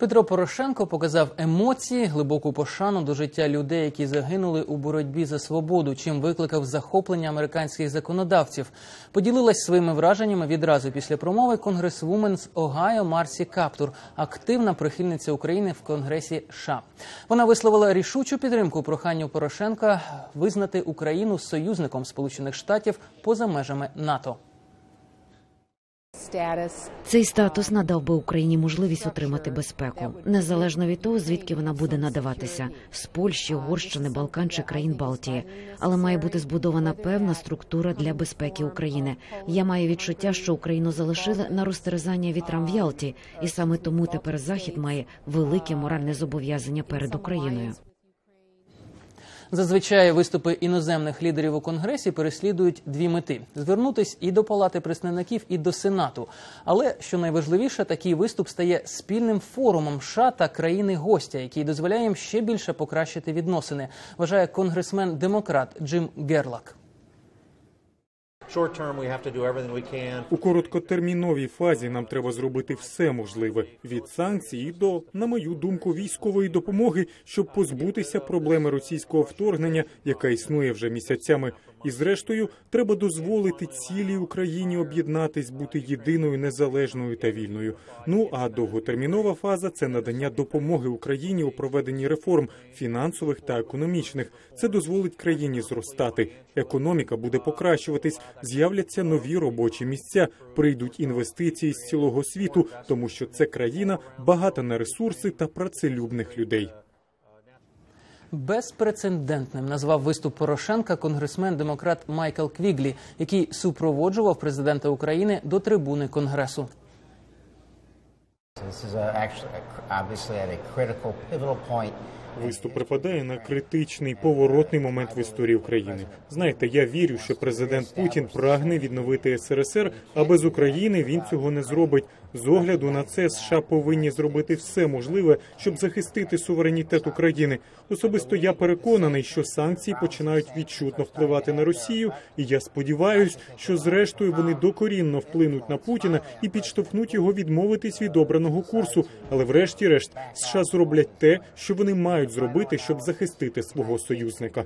Петро Порошенко показав емоції, глибоку пошану до життя людей, які загинули у боротьбі за свободу, чим викликав захоплення американських законодавців. Поділилась своїми враженнями відразу після промови конгресвумен з Огайо Марсі Каптур, активна прихильниця України в Конгресі США. Вона висловила рішучу підтримку проханню Порошенка визнати Україну союзником Сполучених Штатів поза межами НАТО. Цей статус надав би Україні можливість отримати безпеку, незалежно від того, звідки вона буде надаватися з Польщі, Угорщини, Балкан чи країн Балтії. Але має бути збудована певна структура для безпеки України. Я маю відчуття, що Україну залишили на розтерзання вітрам в Ялті, і саме тому тепер Захід має велике моральне зобов'язання перед Україною. Зазвичай виступи іноземних лідерів у конгресі переслідують дві мети: звернутись і до палати представників, і до сенату. Але що найважливіше, такий виступ стає спільним форумом США та країни гостя, який дозволяє їм ще більше покращити відносини. Вважає конгресмен демократ Джим Герлак. У короткотерміновій фазі нам треба зробити все можливе від санкцій до, на мою думку, військової допомоги, щоб позбутися проблеми російського вторгнення, яка існує вже місяцями. І зрештою, треба дозволити цілій Україні об'єднатись, бути єдиною, незалежною та вільною. Ну а довготермінова фаза це надання допомоги Україні у проведенні реформ фінансових та економічних. Це дозволить країні зростати. Економіка буде покращуватись, з'являться нові робочі місця, прийдуть інвестиції з цілого світу, тому що це країна багата на ресурси та працелюбних людей. Безпрецедентним назвав виступ Порошенка конгресмен демократ Майкл Квіглі, який супроводжував президента України до трибуни конгресу. This is a, actually obviously at a critical, pivotal point. Виступ припадає на критичний поворотний момент в історії України. Знаєте, я вірю, що президент Путін прагне відновити СРСР, а без України він цього не зробить. З огляду на це США повинні зробити все можливе, щоб захистити суверенітет України. Особисто я переконаний, що санкції починають відчутно впливати на Росію, і я сподіваюся, що зрештою вони докорінно вплинуть на Путіна і підштовхнуть його відмовитись від обраного курсу. Але, врешті-решт, США зроблять те, що вони мають зробити, щоб захистити свого союзника.